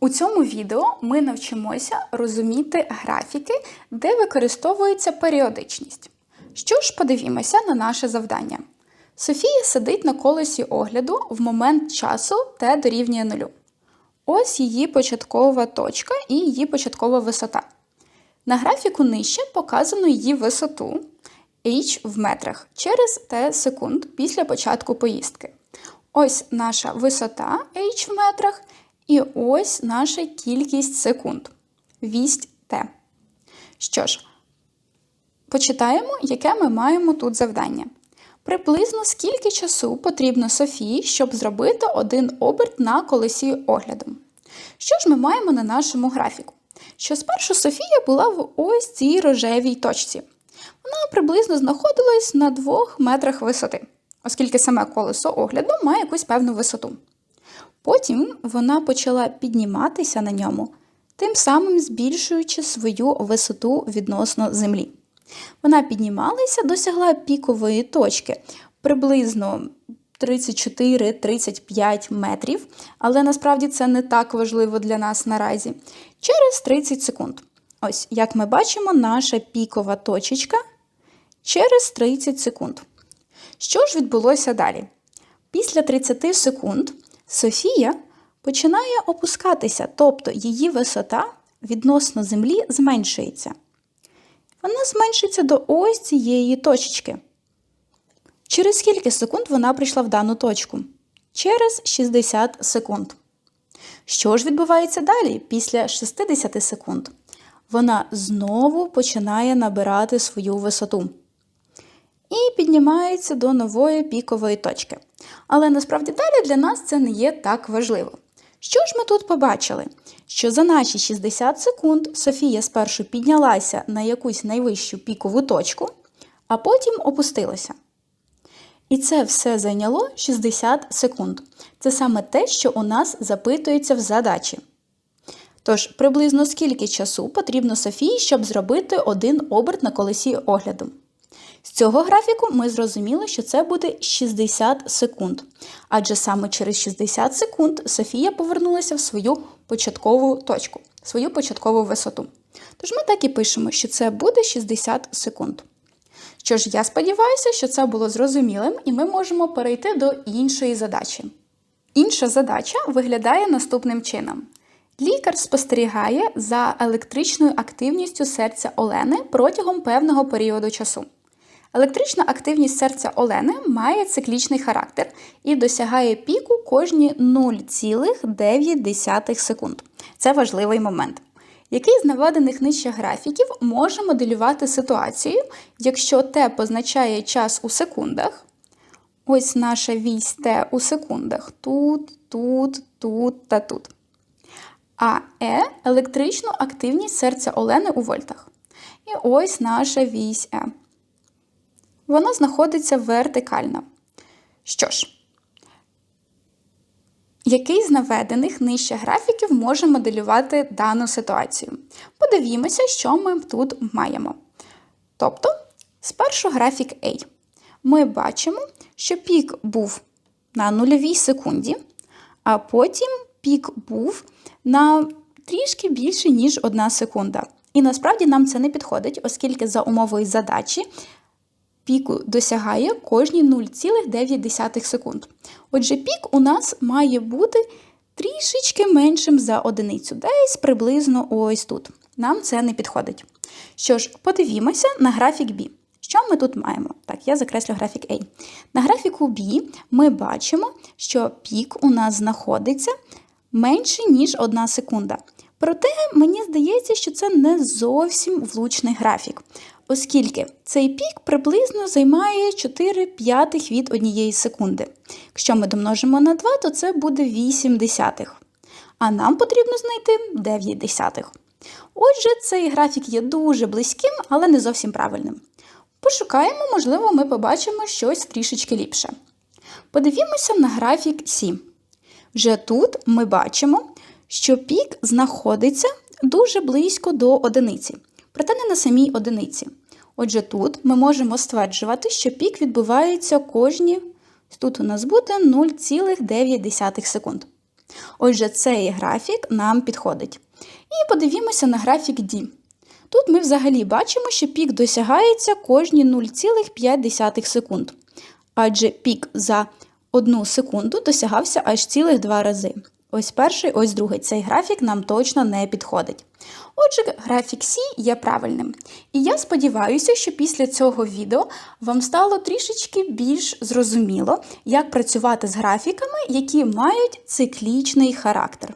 У цьому відео ми навчимося розуміти графіки, де використовується періодичність. Що ж, подивімося на наше завдання. Софія сидить на колесі огляду в момент часу t дорівнює нулю. Ось її початкова точка і її початкова висота. На графіку нижче показано її висоту h в метрах через t секунд після початку поїздки. Ось наша висота h в метрах, і ось наша кількість секунд. Вість t. Що ж, почитаємо, яке ми маємо тут завдання. Приблизно скільки часу потрібно Софії, щоб зробити один оберт на колесі огляду. Що ж ми маємо на нашому графіку? Що спершу Софія була в ось цій рожевій точці. Вона приблизно знаходилась на 2 метрах висоти, оскільки саме колесо огляду має якусь певну висоту. Потім вона почала підніматися на ньому, тим самим збільшуючи свою висоту відносно землі. Вона піднімалася, досягла пікової точки приблизно 34-35 метрів, але насправді це не так важливо для нас наразі. Через 30 секунд. Ось, як ми бачимо, наша пікова точечка через 30 секунд. Що ж відбулося далі? Після 30 секунд Софія починає опускатися, тобто її висота відносно землі зменшується. Вона зменшиться до ось цієї точечки. Через скільки секунд вона прийшла в дану точку? Через 60 секунд. Що ж відбувається далі після 60 секунд? Вона знову починає набирати свою висоту і піднімається до нової пікової точки. Але насправді далі для нас це не є так важливо. Що ж ми тут побачили? Що за наші 60 секунд Софія спершу піднялася на якусь найвищу пікову точку, а потім опустилася. І це все зайняло 60 секунд. Це саме те, що у нас запитується в задачі. Тож, приблизно скільки часу потрібно Софії, щоб зробити один оберт на колесі огляду? З цього графіку ми зрозуміли, що це буде 60 секунд. Адже саме через 60 секунд Софія повернулася в свою початкову точку, свою початкову висоту. Тож ми так і пишемо, що це буде 60 секунд. Що ж, я сподіваюся, що це було зрозумілим, і ми можемо перейти до іншої задачі. Інша задача виглядає наступним чином. Лікар спостерігає за електричною активністю серця Олени протягом певного періоду часу. Електрична активність серця Олени має циклічний характер і досягає піку кожні 0,9 секунд. Це важливий момент. Який з наведених нижче графіків може моделювати ситуацію, якщо Т позначає час у секундах? Ось наша вісь Т у секундах. Тут, тут, тут та тут. А Е електричну активність серця Олени у вольтах. І ось наша вісь Е. Вона знаходиться вертикально. Що ж, який з наведених нижче графіків може моделювати дану ситуацію? Подивімося, що ми тут маємо. Тобто, спершу графік A. Ми бачимо, що пік був на нульовій секунді, а потім пік був на трішки більше, ніж 1 секунда. І насправді нам це не підходить, оскільки за умовою задачі піку досягає кожні 0,9 секунд. Отже, пік у нас має бути трішечки меншим за одиницю, десь приблизно ось тут. Нам це не підходить. Що ж, подивімося на графік B. Що ми тут маємо? Так, я закреслю графік A. На графіку B ми бачимо, що пік у нас знаходиться менше, ніж 1 секунда. Проте мені здається, що це не зовсім влучний графік, оскільки цей пік приблизно займає 4 п'ятих від однієї секунди. Якщо ми домножимо на 2, то це буде 8 десятих. А нам потрібно знайти 9 десятих. Отже, цей графік є дуже близьким, але не зовсім правильним. Пошукаємо, можливо, ми побачимо щось трішечки ліпше. Подивімося на графік 7. Вже тут ми бачимо, що пік знаходиться дуже близько до одиниці, проте не на самій одиниці. Отже, тут ми можемо стверджувати, що пік відбувається кожні, тут у нас буде 0,9 секунд. Отже, цей графік нам підходить. І подивімося на графік D. Тут ми взагалі бачимо, що пік досягається кожні 0,5 секунд. Адже пік за одну секунду досягався аж цілих два рази. Ось перший, ось другий. Цей графік нам точно не підходить. Отже, графік C є правильним. І я сподіваюся, що після цього відео вам стало трішечки більш зрозуміло, як працювати з графіками, які мають циклічний характер.